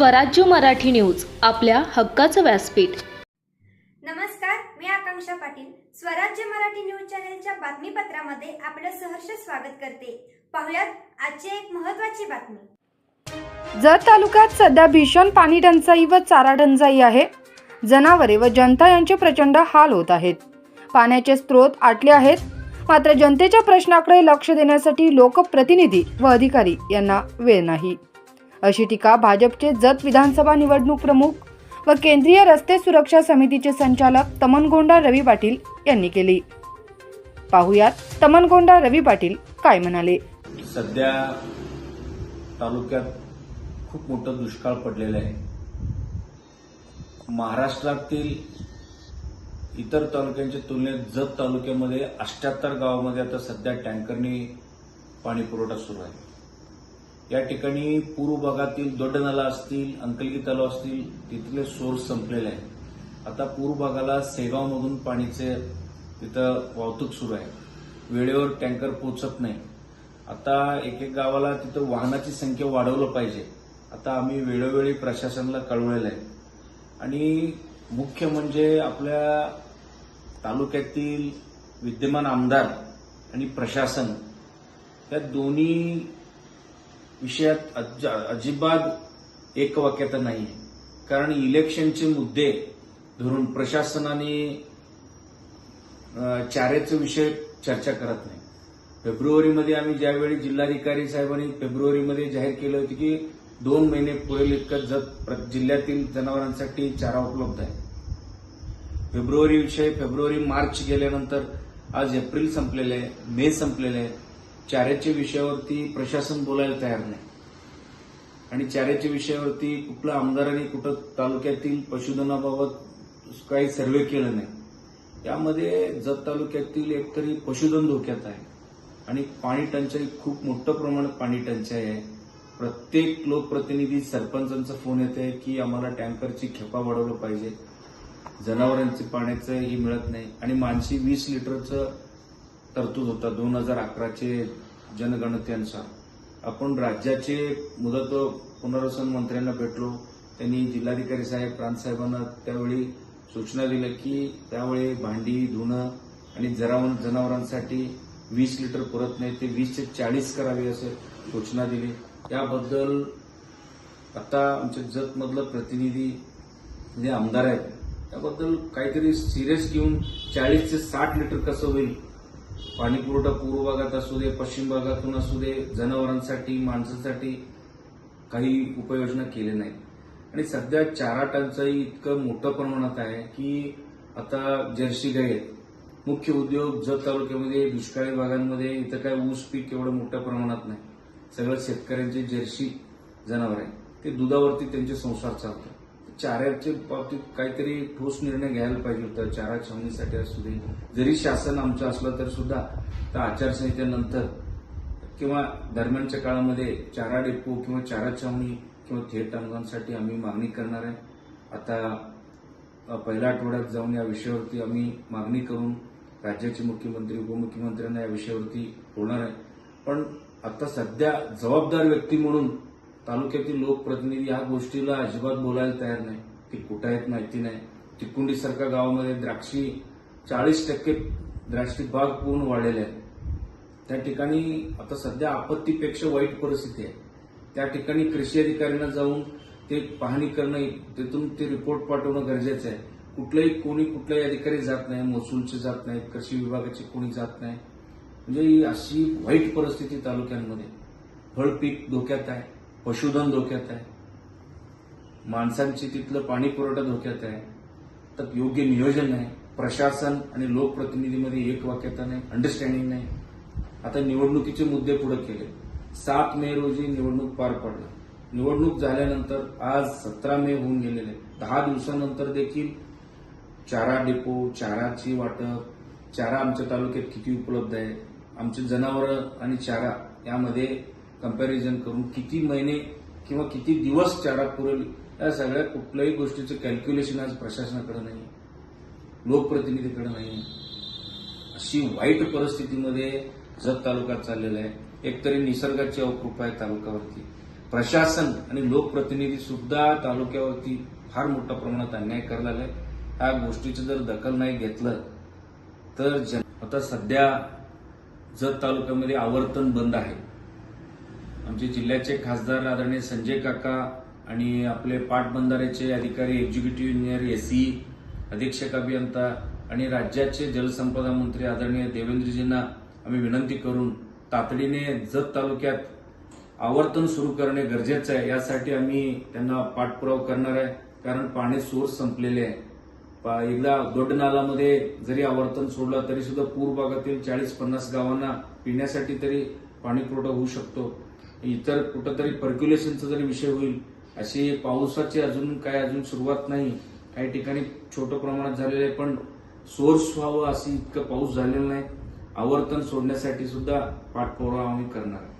स्वराज्य मराठी न्यूज आपल्या हक्काचं व्यासपीठ. नमस्कार मी आकांक्षा पाटील. स्वराज्य मराठी न्यूज चॅनलच्या बातमीपत्रामध्ये आपलं सहर्ष स्वागत करते. पाहुयात आजची एक महत्त्वाची बातमी. जत तालुक्यात सध्या भीषण पाणी टंचाई व चारा टंचाई आहे जनावरे व जनता यांचे प्रचंड हाल होत आहेत. पाण्याचे स्रोत आटले आहेत मात्र जनतेच्या प्रश्नाकडे लक्ष देण्यासाठी लोकप्रतिनिधी व अधिकारी यांना वेळ नाही. अशी टीका भाजपचे जत विधानसभा निवडणूक प्रमुख व केंद्रीय रस्ते सुरक्षा समितीचे संचालक तमनगोंडा रवी पाटील यांनी केली. पाहुयात तमनगोंडा रवी पाटील काय म्हणाले. सध्या तालुक्यात खूप मोठं दुष्काळ पडलेलं आहे. महाराष्ट्रातील इतर तालुक्यांच्या तुलनेत जत तालुक्यामध्ये अष्ट्याहत्तर गावामध्ये आता सध्या टँकरनी पाणी पुरवठा सुरू आहे. या ठिकाणी पूर्व भागातील दोड्डनाला असतील अंकलगी तलाव असतील तिथले सोर्स संपलेले आहेत. आता पूर्व भागाला सेगावमधून पाणीचे तिथं वाहतूक सुरू आहे. वेळेवर टँकर पोचत नाही. आता एक एक गावाला तिथं वाहनाची संख्या वाढवलं पाहिजे. आता आम्ही वेळोवेळी प्रशासनाला कळवलेलं आहे. आणि मुख्य म्हणजे आपल्या तालुक्यातील विद्यमान आमदार आणि प्रशासन या दोन्ही विषयात अज- अजिबात एकवाक्यता नाही. आहे कारण इलेक्शनचे मुद्दे धरून प्रशासनाने अ, विषय चर्चा करत नाही. फेब्रुवारीमध्ये आम्ही ज्यावेळी जिल्हाधिकारी साहेबांनी फेब्रुवारीमध्ये जाहीर केलं होतं की दोन महिने पुरेल इतकं जत प्र- जिल्ह्यातील जनावरांसाठी चारा उपलब्ध आहे. फेब्रुवारी विषय फेब्रुवारी मार्च गेल्यानंतर आज एप्रिल संपलेले आहे मे संपलेले आहे. चाऱ्याच्या विषयावरती प्रशासन बोलायला तयार नाही. आणि चाऱ्याच्या विषयावरती कुठल्या आमदारांनी कुठं तालुक्यातील पशुधनाबाबत काही सर्वे केलं नाही. त्यामध्ये जत तालुक्यातील एकतरी पशुधन धोक्यात आहे. आणि पाणी टंचाई खूप मोठ्या प्रमाणात पाणी टंचाई आहे. प्रत्येक लोकप्रतिनिधी सरपंचांचा फोन येत आहे की आम्हाला टँकरची खेपा वाढवलं पाहिजे. जनावरांचे पाण्याचं ही मिळत नाही. आणि माणशी वीस लिटरचं तरतूद होता दोन हजार अकराचे जनगणतेनुसार. आपण राज्याचे मुदत पुनर्वसन मंत्र्यांना भेटलो. त्यांनी जिल्हाधिकारी साहेब प्रांत साहेबांना त्यावेळी सूचना दिल्या की त्यावेळी भांडी धुणं आणि जरावण जनावरांसाठी वीस लिटर पुरत नाही ते वीस ते चाळीस करावे असं सूचना दिली. याबद्दल आता आमच्या जतमधलं प्रतिनिधी जे आमदार आहेत त्याबद्दल काहीतरी सिरियस घेऊन चाळीस ते साठ लिटर कसं होईल पाणीपुरवठा पूर्व भागात असू दे पश्चिम भागातून असू दे जनावरांसाठी माणसांसाठी काही उपाययोजना केल्या नाहीत. आणि सध्या चारा टंचाई इतकं मोठं प्रमाणात आहे की आता जर्सी गाई आहेत. मुख्य उद्योग जत तालुक्यामध्ये दुष्काळी भागांमध्ये इथं काय ऊस पीक एवढं मोठ्या प्रमाणात नाही. सगळं शेतकऱ्यांचे जर्सी जनावर आहे ते दुधावरती त्यांचे संसार चालतात. चाऱ्याच्या बाबतीत काहीतरी ठोस निर्णय घ्यायला पाहिजे होता. चारा छावणीसाठी असू दे. जरी शासन आमचं असलं तर सुद्धा त्या आचारसंहितेनंतर किंवा दरम्यानच्या काळामध्ये चारा डेपो किंवा चारा छावणी किंवा थेट अनुदानासाठी आम्ही मागणी करणार आहे. आता पहिल्या आठवड्यात जाऊन या विषयावरती आम्ही मागणी करून राज्याचे मुख्यमंत्री उपमुख्यमंत्र्यांना या विषयावरती होणार आहे. पण आता सध्या जबाबदार व्यक्ती म्हणून तालुक्यातील लोकप्रतिनिधी ह्या गोष्टीला अजिबात बोलायला तयार नाही. ती कुठं आहेत माहिती नाही. तिकुंडीसारख्या गावामध्ये द्राक्षी चाळीस टक्के द्राक्षी बाग पूर्ण वाढलेले आहे त्या ठिकाणी आता सध्या आपत्तीपेक्षा वाईट परिस्थिती आहे. त्या ठिकाणी कृषी अधिकाऱ्यांना जाऊन ते पाहणी करणं तिथून ते रिपोर्ट पाठवणं गरजेचं आहे. कुठलाही कोणी कुठलाही अधिकारी जात नाही महसूलचे जात नाहीत कृषी विभागाचे कोणी जात नाही. म्हणजे ही अशी वाईट परिस्थिती तालुक्यांमध्ये. फळपीक धोक्यात आहे. पशुधन धोक्यात आहे. माणसांची तिथलं पाणी पुरवठा धोक्यात आहे. तर योग्य नियोजन नाही. प्रशासन आणि लोकप्रतिनिधीमध्ये एक वाक्यता नाही अंडरस्टँडिंग नाही. आता निवडणुकीचे मुद्दे पुढे केले. सात मे रोजी निवडणूक पार पडली. निवडणूक झाल्यानंतर आज सतरा मे होऊन गेलेले. दहा दिवसानंतर देखील चारा डेपो चाराची वाटप चारा आमच्या तालुक्यात किती उपलब्ध आहे आमचे जनावरं आणि चारा यामध्ये कंपॅरिझन करून किती महिने किंवा किती दिवस चारा पुरेल या सगळ्या कुठल्याही गोष्टीचं कॅल्क्युलेशन आज प्रशासनाकडे नाही लोकप्रतिनिधीकडे नाही. अशी वाईट परिस्थितीमध्ये जत तालुका चाललेला आहे. एकतरी निसर्गाची अवकृपा आहे तालुक्यावरती प्रशासन आणि लोकप्रतिनिधी सुद्धा तालुक्यावरती फार मोठ्या प्रमाणात अन्याय करायला आहे ह्या गोष्टीचं जर दखल नाही घेतलं तर जन आता सध्या जत तालुक्यामध्ये आवर्तन बंद आहे. आमचे जिल्ह्याचे खासदार आदरणीय संजय काका आणि आपले पाटबंधाऱ्याचे अधिकारी एक्झिक्युटिव्ह इंजिनियर सी अधीक्षक अभियंता आणि राज्याचे जलसंपदा मंत्री आदरणीय देवेंद्रजींना आम्ही विनंती करून तातडीने जत तालुक्यात आवर्तन सुरू करणे गरजेचं आहे. यासाठी आम्ही त्यांना पाठपुरावा करणार आहे. कारण पाणी सोर्स संपलेले आहे. पा- एकदा दोड नालामध्ये जरी आवर्तन सोडलं तरी सुद्धा पूर भागातील चाळीस पन्नास गावांना पिण्यासाठी तरी पाणी पुरवठा होऊ शकतो. इतर कुठंतरी पर्क्युलेशनचा जरी विषय होईल अशी पावसाची अजून काय अजून सुरुवात नाही. काही ठिकाणी छोटं प्रमाणात झालेलं आहे पण सोर्स व्हावं अशी इतकं पाऊस झालेला नाही. आवर्तन सोडण्यासाठी सुद्धा पाठपुरावा आम्ही करणार आहे.